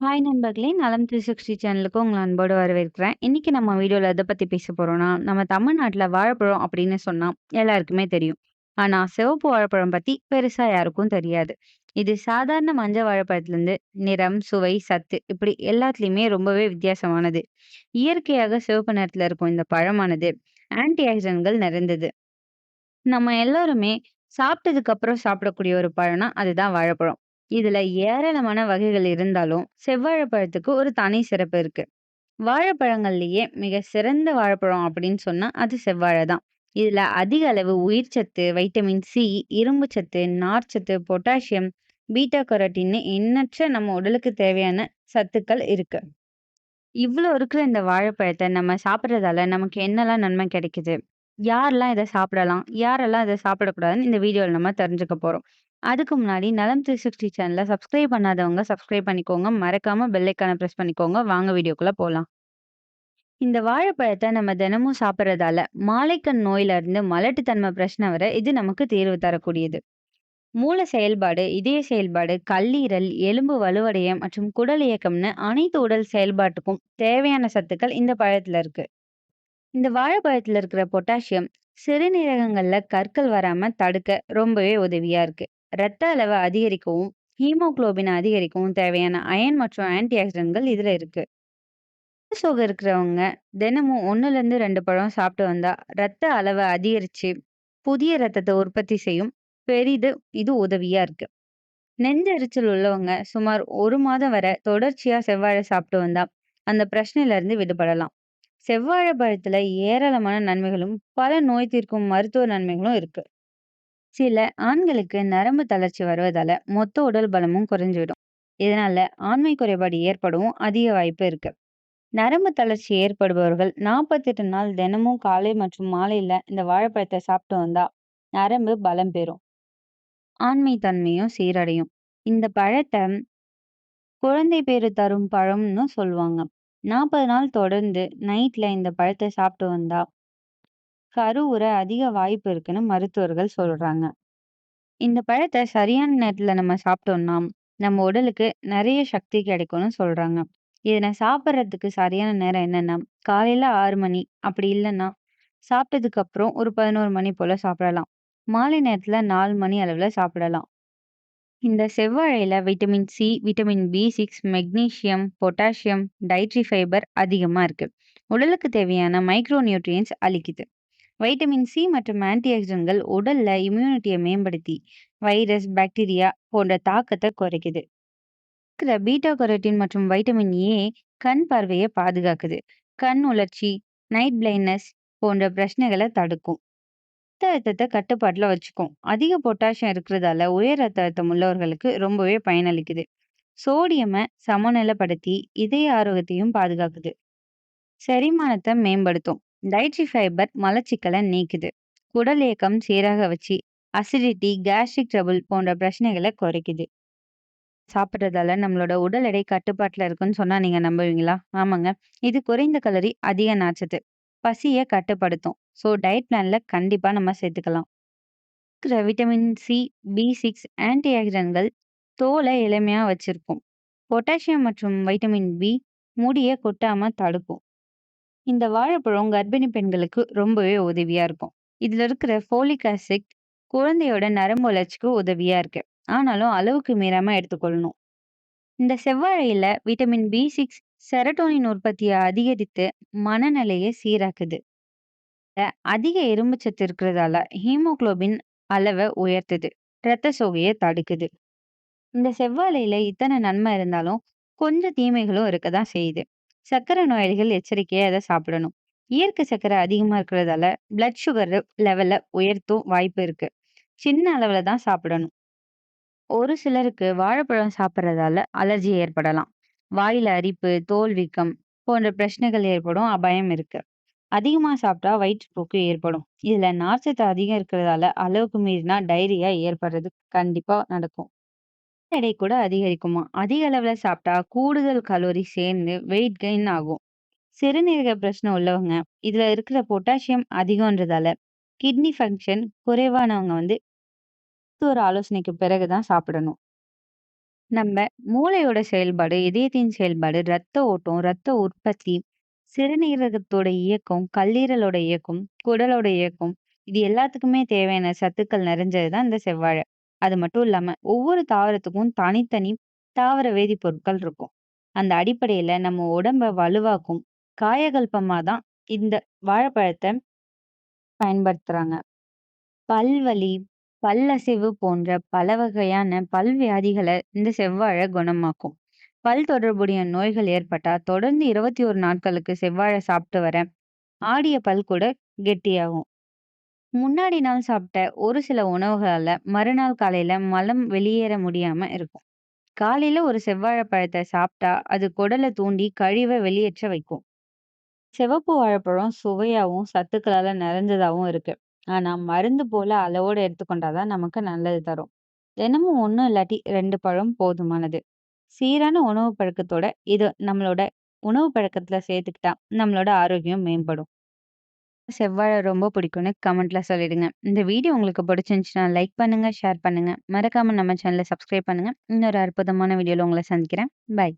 Hi நண்பர்களே! நலம் 360 சேனலுக்கு உங்களை அன்போடு வரவேற்கிறேன். இன்னைக்கு நம்ம வீடியோவில் எதை பற்றி பேச போகிறோம்னா நம்ம தமிழ்நாட்டில் வாழைப்பழம் அப்படின்னு சொன்னால் எல்லாருக்குமே தெரியும். ஆனால் சிவப்பு வாழைப்பழம் பற்றி பெருசாக யாருக்கும் தெரியாது. இது சாதாரண மஞ்சள் வாழைப்பழத்துலேருந்து நிறம், சுவை, சத்து இப்படி எல்லாத்துலேயுமே ரொம்பவே வித்தியாசமானது. இயற்கையாக சிவப்பு நிறத்தில் இருக்கும் இந்த பழமானது ஆன்டி ஆக்சிடென்ட்கள் நிறைந்தது. நம்ம எல்லாருமே சாப்பிட்டதுக்கு அப்புறம் சாப்பிடக்கூடிய ஒரு பழம்னா, அதுதான் வாழைப்பழம். இதுல ஏராளமான வகைகள் இருந்தாலும், செவ்வாழைப்பழத்துக்கு ஒரு தனி சிறப்பு இருக்கு. வாழைப்பழங்கள்லயே மிக சிறந்த வாழைப்பழம் அப்படின்னு சொன்னா, அது செவ்வாழை தான். இதுல அதிக அளவு உயிர் சத்து வைட்டமின் சி, இரும்பு சத்து நார்ச்சத்து, பொட்டாசியம், பீட்டா கரோட்டின்னு எண்ணற்ற நம்ம உடலுக்கு தேவையான சத்துக்கள் இருக்கு. இவ்வளோ இருக்கிற இந்த வாழைப்பழத்தை நம்ம சாப்பிட்றதால நமக்கு என்னலாம் நன்மை கிடைக்குது? யாரெல்லாம் இதை சாப்பிடலாம்? யாரெல்லாம் இதை சாப்பிடக்கூடாதுன்னு இந்த வீடியோவில் நம்ம தெரிஞ்சுக்க போறோம். அதுக்கு முன்னாடி நலம் த்ரீ சிக்ஸ்டி சேனலை சப்ஸ்கிரைப் பண்ணாதவங்க சப்ஸ்கிரைப் பண்ணிக்கோங்க. மறக்காம பெல் ப்ரெஸ் பண்ணிக்கோங்க. வாங்க வீடியோக்குள்ள போகலாம் இந்த வாழைப்பழத்தை நம்ம தினமும் சாப்பிட்றதால மாலைக்கண் நோயில இருந்து மலட்டுத்தன்மை பிரச்சனை வரை இது நமக்கு தீர்வு தரக்கூடியது. மூல செயல்பாடு, இதய செயல்பாடு, கல்லீரல், எலும்பு வலுவடையம் மற்றும் குடல் இயக்கம்னு அனைத்து உடல் செயல்பாட்டுக்கும் தேவையான சத்துக்கள் இந்த பழத்துல இருக்கு. இந்த வாழைப்பழத்துல இருக்கிற பொட்டாசியம் சிறுநீரகங்கள்ல கற்கள் வராம தடுக்க ரொம்பவே உதவியா இருக்கு. ரத்த அளவை அதிகரிக்கவும், ஹீமோகுளோபின் அதிகரிக்கவும் தேவையான அயன் மற்றும் ஆன்டி ஆக்சிடென்ட்கள் இதுல இருக்கு. ரத்த சோகை இருக்கிறவங்க தினமும் 1லேருந்து 2 பழம் சாப்பிட்டு வந்தா, ரத்த அளவை அதிகரிச்சு புதிய ரத்தத்தை உற்பத்தி செய்யும் பெரிது இது உதவியா இருக்கு. நெஞ்செரிச்சல் உள்ளவங்க சுமார் 1 மாதம் வரை தொடர்ச்சியா செவ்வாழை சாப்பிட்டு வந்தா, அந்த பிரச்சனையிலேருந்து விடுபடலாம். செவ்வாழை பழத்துல ஏராளமான நன்மைகளும், பல நோய் தீர்க்கும் மருத்துவ நன்மைகளும் இருக்கு. சில ஆண்களுக்கு நரம்பு தளர்ச்சி வருவதால மொத்த உடல் பலமும் குறைஞ்சிடும். இதனால ஆண்மை குறைபாடு ஏற்படவும் அதிக வாய்ப்பு இருக்கு. நரம்பு தளர்ச்சி ஏற்படுபவர்கள் 48 நாள் தினமும் காலை மற்றும் மாலையில இந்த வாழைப்பழத்தை சாப்பிட்டு வந்தா, நரம்பு பலம் பெறும். ஆண்மை தன்மையும் சீரடையும். இந்த பழத்தை குழந்தை பேரு தரும் பழம்னு சொல்லுவாங்க. 40 நாள் தொடர்ந்து நைட்ல இந்த பழத்தை சாப்பிட்டு வந்தா, கருவுற அதிக வாய்ப்பு இருக்குன்னு மருத்துவர்கள் சொல்றாங்க. இந்த பழத்தை சரியான நேரத்துல நம்ம சாப்பிட்டோம்னா, நம்ம உடலுக்கு நிறைய சக்தி கிடைக்கும்னு சொல்றாங்க. இதன சாப்பிட்றதுக்கு சரியான நேரம் என்னன்னா, காலையில ஆறு மணி அப்படி இல்லைன்னா சாப்பிட்டதுக்கு அப்புறம் ஒரு 11 மணி போல சாப்பிடலாம். மாலை நேரத்துல நாலு மணி அளவுல சாப்பிடலாம். இந்த செவ்வாழையில vitamin C, vitamin B six magnesium, potassium, dietary fibre அதிகமா இருக்கு. உடலுக்கு தேவையான மைக்ரோ நியூட்ரியன்ஸ் அளிக்குது. வைட்டமின் சி மற்றும் ஆன்டிஆக்சிடன்ட்கள் உடல்ல இம்யூனிட்டியை மேம்படுத்தி, வைரஸ், பாக்டீரியா போன்ற தாக்கத்தை குறைக்குது. இருக்கிற பீட்டா கரோட்டின் மற்றும் வைட்டமின் ஏ கண் பார்வையை பாதுகாக்குது. கண் உலர்ச்சி, நைட் பிளைண்ட்னஸ் போன்ற பிரச்சனைகளை தடுக்கும். ரத்த அழுத்தத்தை கட்டுப்பாட்டில் வச்சுக்கும். அதிக பொட்டாசியம் இருக்கிறதால உயர் ரத்த அழுத்தம் உள்ளவர்களுக்கு ரொம்பவே பயனளிக்குது. சோடியமை சமநிலைப்படுத்தி இதய ஆரோக்கியத்தையும் பாதுகாக்குது. செரிமானத்தை மேம்படுத்தும். டயட்ரி ஃபைபர் மலச்சிக்கலை நீக்குது. குடல் ஏக்கம் சீராக வச்சு அசிடிட்டி, கேஸ்ட்ரிக் ட்ரபிள் போன்ற பிரச்சனைகளை குறைக்குது. சாப்பிட்றதால நம்மளோட உடல் எடை கட்டுப்பாட்டில் இருக்குன்னு சொன்னா நீங்க நம்புவீங்களா? ஆமாங்க. இது குறைந்த கலரி அதிக நார்ச்சத்து. பசியை கட்டுப்படுத்தும். ஸோ டயட் பிளான்ல கண்டிப்பா நம்ம சேர்த்துக்கலாம். இருக்கிற விட்டமின் சி, பி6, ஆன்டி ஆன்டிஆக்சிடன்ட்கள் தோலை இளமையா வச்சிருக்கும். பொட்டாசியம் மற்றும் வைட்டமின் பி முடியை கொட்டாம தடுக்கும். இந்த வாழைப்பழம் கர்ப்பிணி பெண்களுக்கு ரொம்பவே உதவியா இருக்கும். இதுல இருக்கிற ஃபோலிக் ஆசிட் குழந்தையோட நரம்பு வளர்ச்சிக்கு உதவியா இருக்கு. ஆனாலும் அளவுக்கு மீறாம எடுத்துக்கொள்ளணும். இந்த செவ்வாழையில விட்டமின் பி சிக்ஸ் செரட்டோனின் உற்பத்தியை அதிகரித்து மனநிலையை சீராக்குது. அதிக இரும்புச்சத்து இருக்கிறதால ஹீமோகுளோபின் அளவை உயர்த்துது. ரத்த சோகையை தடுக்குது. இந்த செவ்வாழையில இத்தனை நன்மை இருந்தாலும், கொஞ்சம் தீமைகளும் இருக்க தான் செய்யுது. சர்க்கரை நோயாளிகள் எச்சரிக்கையா அதை சாப்பிடணும். இயற்கை சர்க்கரை அதிகமா இருக்கிறதால பிளட் சுகர் லெவல உயர்த்தும் வாய்ப்பு இருக்கு. சின்ன அளவுல தான் சாப்பிடணும். ஒரு சிலருக்கு வாழைப்பழம் சாப்பிட்றதால அலர்ஜி ஏற்படலாம். வாயில அரிப்பு, தோல் வீக்கம் போன்ற பிரச்சனைகள் ஏற்படும் அபாயம் இருக்கு. அதிகமா சாப்பிட்டா வயிற்றுப்போக்கு ஏற்படும். இதுல நார்ச்சத்து அதிகம் இருக்கிறதால அளவுக்கு மீறினா டைரியா ஏற்படுறது கண்டிப்பா நடக்கும். எடை கூட அதிகரிக்குமா? அதிக அளவுல சாப்பிட்டா கூடுதல் கலோரி சேர்ந்து வெயிட் கெயின் ஆகும். சிறுநீரக பிரச்சனை உள்ளவங்க, இதுல இருக்கிற பொட்டாசியம் அதிகம்ன்றதால கிட்னி ஃபங்க்ஷன் குறைவானவங்க வந்து ஒரு ஆலோசனைக்கு பிறகு தான் சாப்பிடணும். நம்ம மூளையோட செயல்பாடு, இதயத்தின் செயல்பாடு, ரத்த ஓட்டம், ரத்த உற்பத்தி, சிறுநீரகத்தோட இயக்கம், கல்லீரலோட இயக்கம், குடலோட இயக்கம் இது எல்லாத்துக்குமே தேவையான சத்துக்கள் நிறைஞ்சது தான் இந்த செவ்வாழை. அது மட்டும் இல்லாம ஒவ்வொரு தாவரத்துக்கும் தனித்தனி தாவர வேதிப்பொருட்கள் இருக்கும். அந்த அடிப்படையில நம்ம உடம்ப வலுவாக்கும் காயகல்பமா தான் இந்த வாழைப்பழத்த பயன்படுத்துறாங்க. பல்வலி, பல்லசிவு போன்ற பல வகையான பல்வியாதிகள இந்த செவ்வாழை குணமாக்கும். பல் தொடர்புடைய நோய்கள் ஏற்பட்டா தொடர்ந்து 21 நாட்களுக்கு செவ்வாழை சாப்பிட்டு வர ஆடிய பல் கூட கெட்டியாகும். முன்னாடி நாள் சாப்பிட்ட ஒரு சில உணவுகளால மறுநாள் காலையில மலம் வெளியேற முடியாம இருக்கும். காலையில ஒரு செவ்வாழை சாப்பிட்டா அது குடலை தூண்டி கழிவை வெளியேற்ற வைக்கும். சிவப்பு வாழைப்பழம் சுவையாவும், சத்துக்களால நிறைஞ்சதாவும் இருக்கு. ஆனா மருந்து போல அளவோட எடுத்துக்கொண்டாதான் நமக்கு நல்லது தரும். தினமும் ஒன்றும் இல்லாட்டி 2 பழம் போதுமானது. சீரான உணவு பழக்கத்தோட இது நம்மளோட உணவு பழக்கத்துல சேர்த்துக்கிட்டா நம்மளோட ஆரோக்கியம் மேம்படும். செவ்வாழை ரொம்ப பிடிக்கும்னு கமெண்ட்ல சொல்லிடுங்க. இந்த வீடியோ உங்களுக்கு பிடிச்சிருந்துச்சுன்னா லைக் பண்ணுங்க, ஷேர் பண்ணுங்க. மறக்காம நம்ம சேனல சப்ஸ்கிரைப் பண்ணுங்க. இன்னொரு அற்புதமான வீடியோல உங்கள சந்திக்கிறேன். பாய்.